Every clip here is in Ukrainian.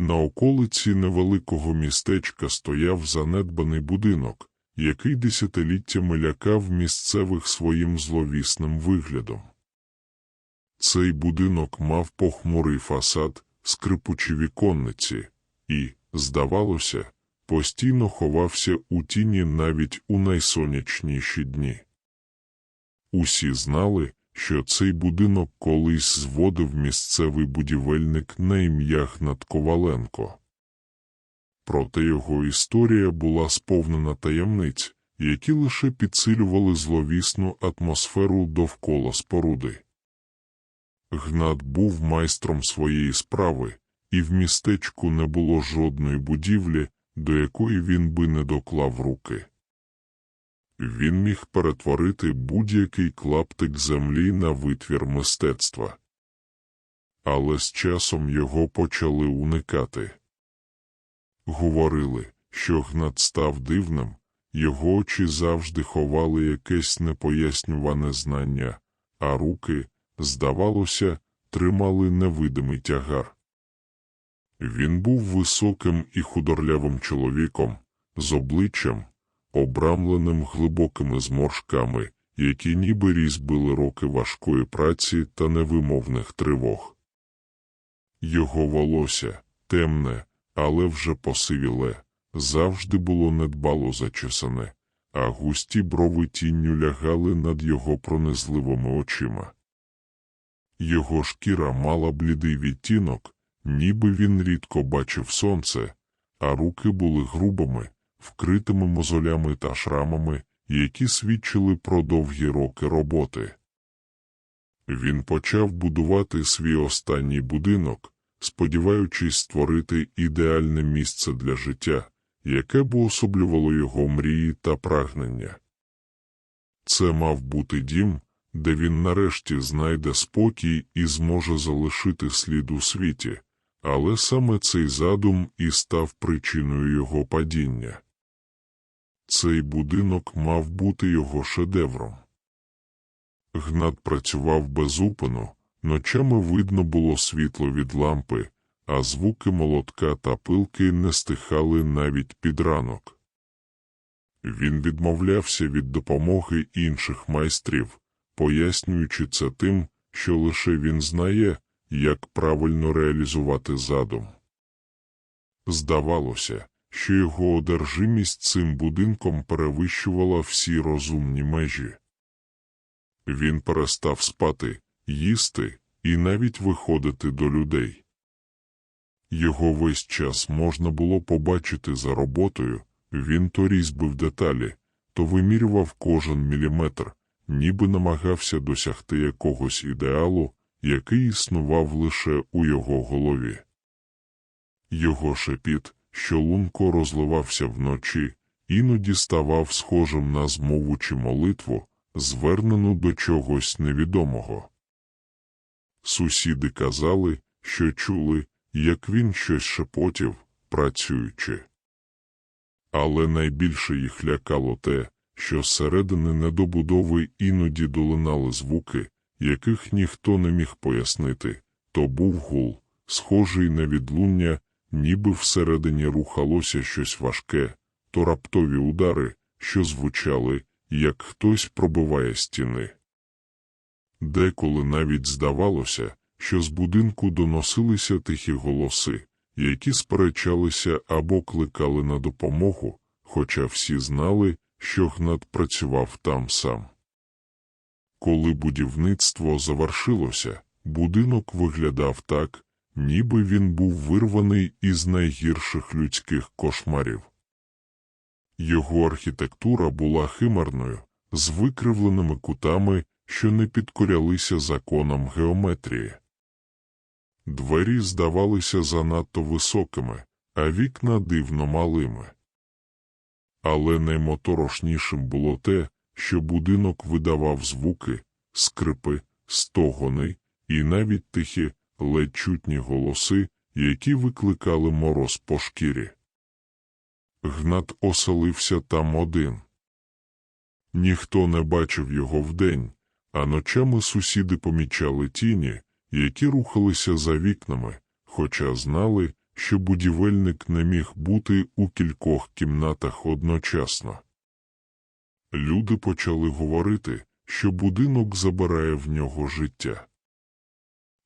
На околиці невеликого містечка стояв занедбаний будинок, який десятиліттями лякав місцевих своїм зловісним виглядом. Цей будинок мав похмурий фасад, скрипучі віконниці і, здавалося, постійно ховався у тіні навіть у найсонячніші дні. Усі знали, що цей будинок колись зводив місцевий будівельник на ім'я Гнат Коваленко. Проте його історія була сповнена таємниць, які лише підсилювали зловісну атмосферу довкола споруди. Гнат був майстром своєї справи, і в містечку не було жодної будівлі, до якої він би не доклав руки. Він міг перетворити будь-який клаптик землі на витвір мистецтва. Але з часом його почали уникати. Говорили, що Гнат став дивним, його очі завжди ховали якесь непояснюване знання, а руки, здавалося, тримали невидимий тягар. Він був високим і худорлявим чоловіком, з обличчям, обрамленим глибокими зморшками, які ніби різьбили роки важкої праці та невимовних тривог. Його волосся, темне, але вже посивіле, завжди було недбало зачесане, а густі брови тінню лягали над його пронизливими очима. Його шкіра мала блідий відтінок, ніби він рідко бачив сонце, а руки були грубими, вкритими мозолями та шрамами, які свідчили про довгі роки роботи. Він почав будувати свій останній будинок, сподіваючись створити ідеальне місце для життя, яке б уособлювало його мрії та прагнення. Це мав бути дім, де він нарешті знайде спокій і зможе залишити слід у світі, але саме цей задум і став причиною його падіння. Цей будинок мав бути його шедевром. Гнат працював безупину, ночами видно було світло від лампи, а звуки молотка та пилки не стихали навіть під ранок. Він відмовлявся від допомоги інших майстрів, пояснюючи це тим, що лише він знає, як правильно реалізувати задум. Здавалося, що його одержимість цим будинком перевищувала всі розумні межі. Він перестав спати, їсти і навіть виходити до людей. Його весь час можна було побачити за роботою, він то різьбив деталі, то вимірював кожен міліметр, ніби намагався досягти якогось ідеалу, який існував лише у його голові. Його шепіт, що лунко розливався вночі, іноді ставав схожим на змову чи молитву, звернену до чогось невідомого. Сусіди казали, що чули, як він щось шепотів, працюючи. Але найбільше їх лякало те, що зсередини недобудови іноді долинали звуки, яких ніхто не міг пояснити, то був гул, схожий на відлуння, ніби всередині рухалося щось важке, то раптові удари, що звучали, як хтось пробиває стіни. Деколи навіть здавалося, що з будинку доносилися тихі голоси, які сперечалися або кликали на допомогу, хоча всі знали, що Гнат працював там сам. Коли будівництво завершилося, будинок виглядав так, ніби він був вирваний із найгірших людських кошмарів. Його архітектура була химерною, з викривленими кутами, що не підкорялися законам геометрії. Двері здавалися занадто високими, а вікна дивно малими. Але наймоторошнішим було те, що будинок видавав звуки, скрипи, стогони і навіть тихі, ледь чутні голоси, які викликали мороз по шкірі. Гнат оселився там один. Ніхто не бачив його вдень, а ночами сусіди помічали тіні, які рухалися за вікнами, хоча знали, що будівельник не міг бути у кількох кімнатах одночасно. Люди почали говорити, що будинок забирає в нього життя.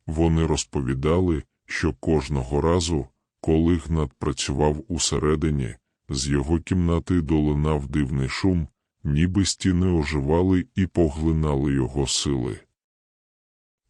Вони розповідали, що кожного разу, коли Гнат працював усередині, з його кімнати долинав дивний шум, ніби стіни оживали і поглинали його сили.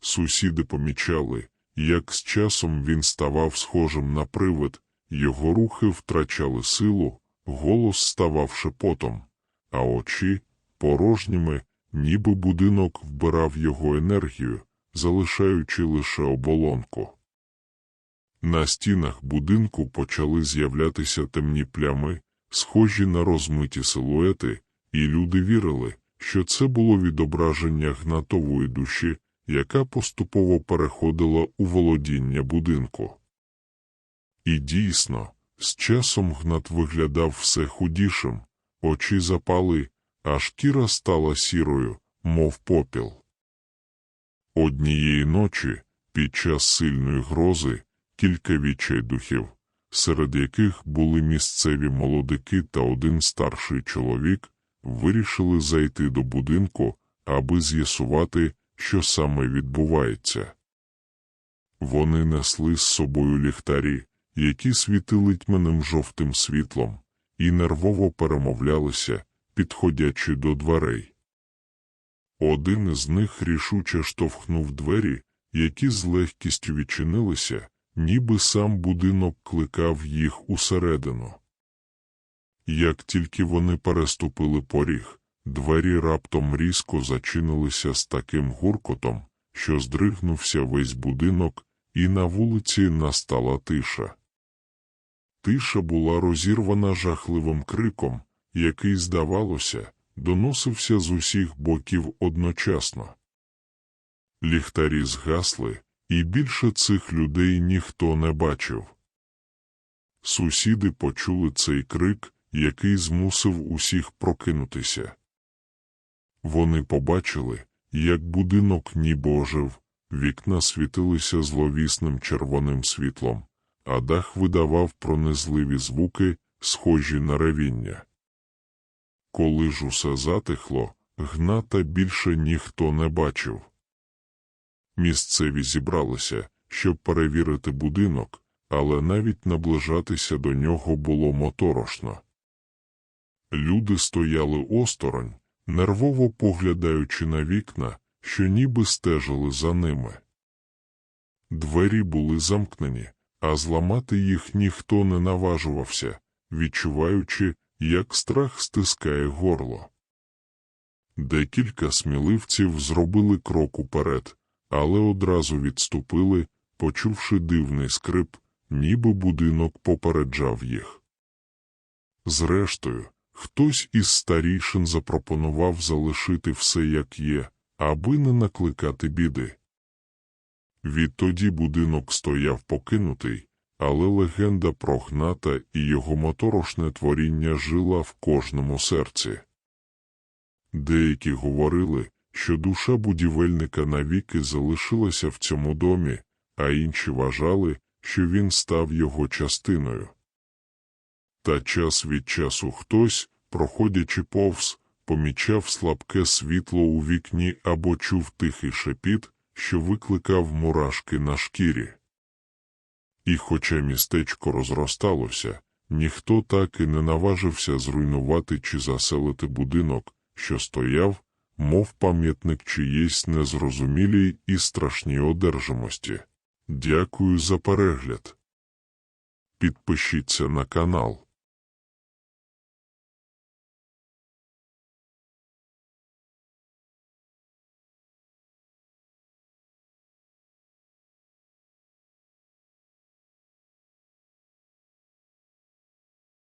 Сусіди помічали, як з часом він ставав схожим на привид, його рухи втрачали силу, голос ставав шепотом, а очі порожніми, ніби будинок вбирав його енергію, залишаючи лише оболонку. На стінах будинку почали з'являтися темні плями, схожі на розмиті силуети, і люди вірили, що це було відображення гнатової душі, яка поступово переходила у володіння будинку. І дійсно, з часом гнат виглядав все худішим, очі запали, а шкіра стала сірою, мов попіл. Однієї ночі, під час сильної грози, кілька відчайдухів, серед яких були місцеві молодики та один старший чоловік, вирішили зайти до будинку, аби з'ясувати, що саме відбувається. Вони несли з собою ліхтарі, які світили тьмяним жовтим світлом, і нервово перемовлялися, підходячи до дверей. Один із них рішуче штовхнув двері, які з легкістю відчинилися, ніби сам будинок кликав їх усередину. Як тільки вони переступили поріг, двері раптом різко зачинилися з таким гуркотом, що здригнувся весь будинок, і на вулиці настала тиша. Тиша була розірвана жахливим криком, який, здавалося, доносився з усіх боків одночасно. Ліхтарі згасли, і більше цих людей ніхто не бачив. Сусіди почули цей крик, який змусив усіх прокинутися. Вони побачили, як будинок ніби ожив, вікна світилися зловісним червоним світлом, а дах видавав пронизливі звуки, схожі на ревіння. Коли ж усе затихло, гната більше ніхто не бачив. Місцеві зібралися, щоб перевірити будинок, але навіть наближатися до нього було моторошно. Люди стояли осторонь, нервово поглядаючи на вікна, що ніби стежили за ними. Двері були замкнені, а зламати їх ніхто не наважувався, відчуваючи, як страх стискає горло. Декілька сміливців зробили крок уперед, але одразу відступили, почувши дивний скрип, ніби будинок попереджав їх. Зрештою, хтось із старішин запропонував залишити все як є, аби не накликати біди. Відтоді будинок стояв покинутий, але легенда про Гната і його моторошне творіння жила в кожному серці. Деякі говорили, що душа будівельника навіки залишилася в цьому домі, а інші вважали, що він став його частиною. Та час від часу хтось, проходячи повз, помічав слабке світло у вікні або чув тихий шепіт, що викликав мурашки на шкірі. І, хоча містечко розросталося, ніхто так і не наважився зруйнувати чи заселити будинок, що стояв, мов пам'ятник чиєїсь незрозумілій і страшній одержимості. Дякую за перегляд. Підпишіться на канал.